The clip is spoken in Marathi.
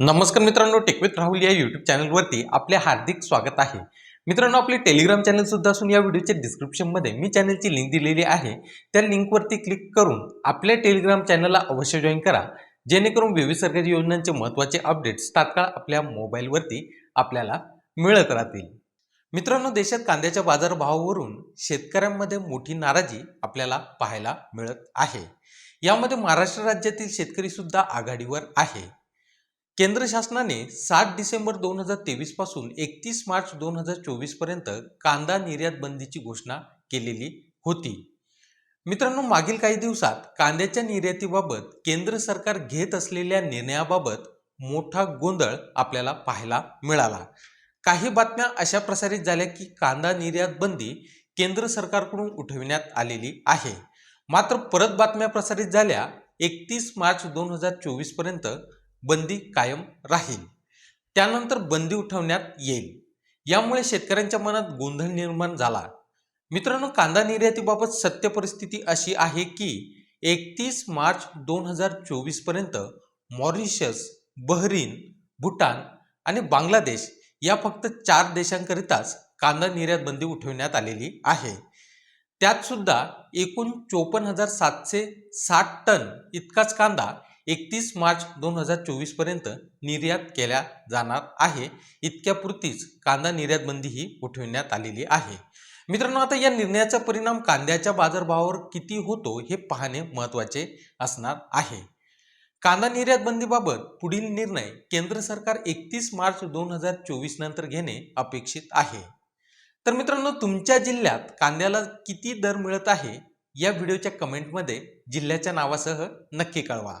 नमस्कार मित्रांनो टेकवित राहुल या युट्यूब चॅनलवरती आपले हार्दिक स्वागत आहे. मित्रांनो आपले टेलिग्राम चॅनलसुद्धा असून या व्हिडिओच्या डिस्क्रिप्शनमध्ये मी चॅनलची लिंक दिलेली आहे. त्या लिंकवरती क्लिक करून आपल्या टेलिग्राम चॅनलला अवश्य जॉईन करा. जेणेकरून विविध सरकारी योजनांचे महत्त्वाचे अपडेट्स तात्काळ आपल्या मोबाईलवरती आपल्याला मिळत राहतील. मित्रांनो देशात कांद्याच्या बाजारभावावरून शेतकऱ्यांमध्ये मोठी नाराजी आपल्याला पाहायला मिळत आहे. यामध्ये महाराष्ट्र राज्यातील शेतकरीसुद्धा आघाडीवर आहे. केंद्र शासनाने सात डिसेंबर दोन हजार तेवीसपासून एकतीस मार्च दोन हजार चोवीसपर्यंत कांदा निर्यात बंदीची घोषणा केलेली होती. मित्रांनो मागील काही दिवसात कांद्याच्या निर्यातीबाबत केंद्र सरकार घेत असलेल्या निर्णयाबाबत मोठा गोंधळ आपल्याला पाहायला मिळाला. काही बातम्या अशा प्रसारित झाल्या की कांदा निर्यात बंदी केंद्र सरकारकडून उठविण्यात आलेली आहे. मात्र परत बातम्या प्रसारित झाल्या एकतीस मार्च दोन हजार चोवीसपर्यंत बंदी कायम राहील. त्यानंतर बंदी उठवण्यात येईल. यामुळे शेतकऱ्यांच्या मनात गोंधळ निर्माण झाला. मित्रांनो कांदा निर्यातीबाबत सत्य परिस्थिती अशी आहे की एकतीस मार्च दोन हजार चोवीसपर्यंत मॉरिशस बहरीन भूटान आणि बांगलादेश या फक्त चार देशांकरिताच कांदा निर्यात बंदी उठवण्यात आलेली आहे. त्यात सुद्धा एकूण चोपन्न हजार सातशे साठ टन इतकाच कांदा एकतीस मार्च दोन हजार चोवीसपर्यंत निर्यात केल्या जाणार आहे. इतक्यापुरतीच कांदा निर्यात बंदी ही उठविण्यात आलेली आहे. मित्रांनो आता या निर्णयाचा परिणाम कांद्याच्या बाजारभावावर किती होतो हे पाहणे महत्त्वाचे असणार आहे. कांदा निर्यात बंदीबाबत पुढील निर्णय केंद्र सरकार एकतीस मार्च दोन हजार चोवीस नंतर घेणे अपेक्षित आहे. तर मित्रांनो तुमच्या जिल्ह्यात कांद्याला किती दर मिळत आहे? या व्हिडिओच्या कमेंटमध्ये जिल्ह्याच्या नावासह नक्की कळवा.